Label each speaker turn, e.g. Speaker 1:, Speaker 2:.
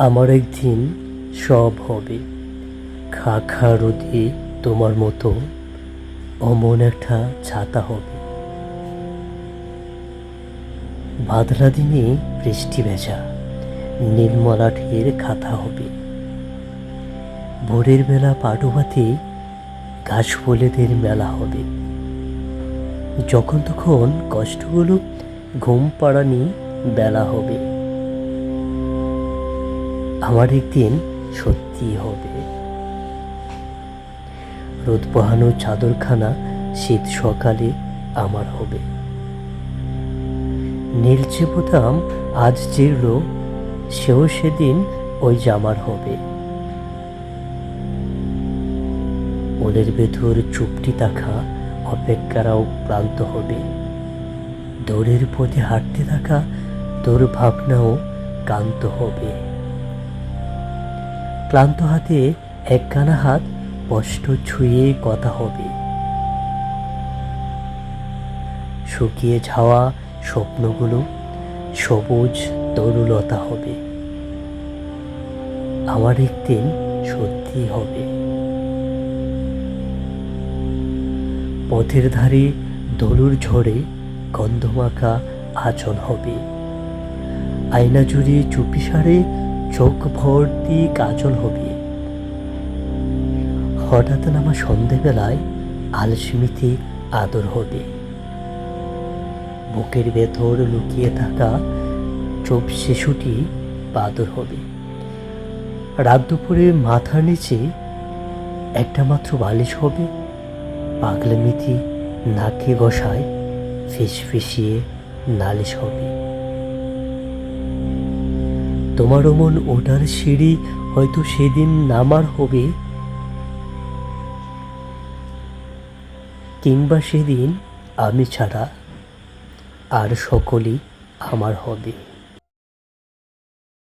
Speaker 1: আমার একদিন সব হবে। খা খা রোদে তোমার মতো অমন একটা ছাতা হবে। বাদলা দিনে বৃষ্টি ভেজা নীলমলাঠের খাতা হবে। ভোরের বেলা পাটুভাতে ঘাস ফলেদের মেলা হবে। যখন তখন কষ্টগুলো ঘুম পাড়ানি বেলা হবে। আমার একদিন সত্যি হবে। রোদ পোহানো চাদরখানা শীত সকালে আমার হবে। নীলচে বোতাম আজ চিরল সেও সেদিন ওই জামার হবে। ওদের ভেতর চুপটি থাকা অপেক্ষারাও ক্লান্ত হবে। দৌড়ের পথে হাঁটতে থাকা তোর ভাবনাও ক্লান্ত হবে। ক্লান্ত হাতে একখানা হাত স্পষ্ট ছুঁয়ে কথা হবে। শুকিয়ে যাওয়া স্বপ্নগুলো সবুজ তরুলতা হবে। আমার একদিন সত্যি হবে। পথের ধারে দলুর ঝড়ে গন্ধমাখা আচল হবে। আয়না জুড়ে চুপি সারে চোখ ভর্তি কাজল হবে। হঠাৎ নামা সন্ধেবেলায় আলসিমিতে আদর হবে। বুকের ভেতর লুকিয়ে থাকা চোপ শিশুটি বাদর হবে। রাত দুপুরে মাথার নিচে একটা মাত্র বালিশ হবে। পাগলামিতি নাকে বসায় ফিস ফিসিয়ে নালিশ হবে। তোমারও মন ওটার সিঁড়ি হয়তো সেদিন নামার হবে। কিংবা সেদিন আমি ছাড়া আর সকলেই আমার হবে।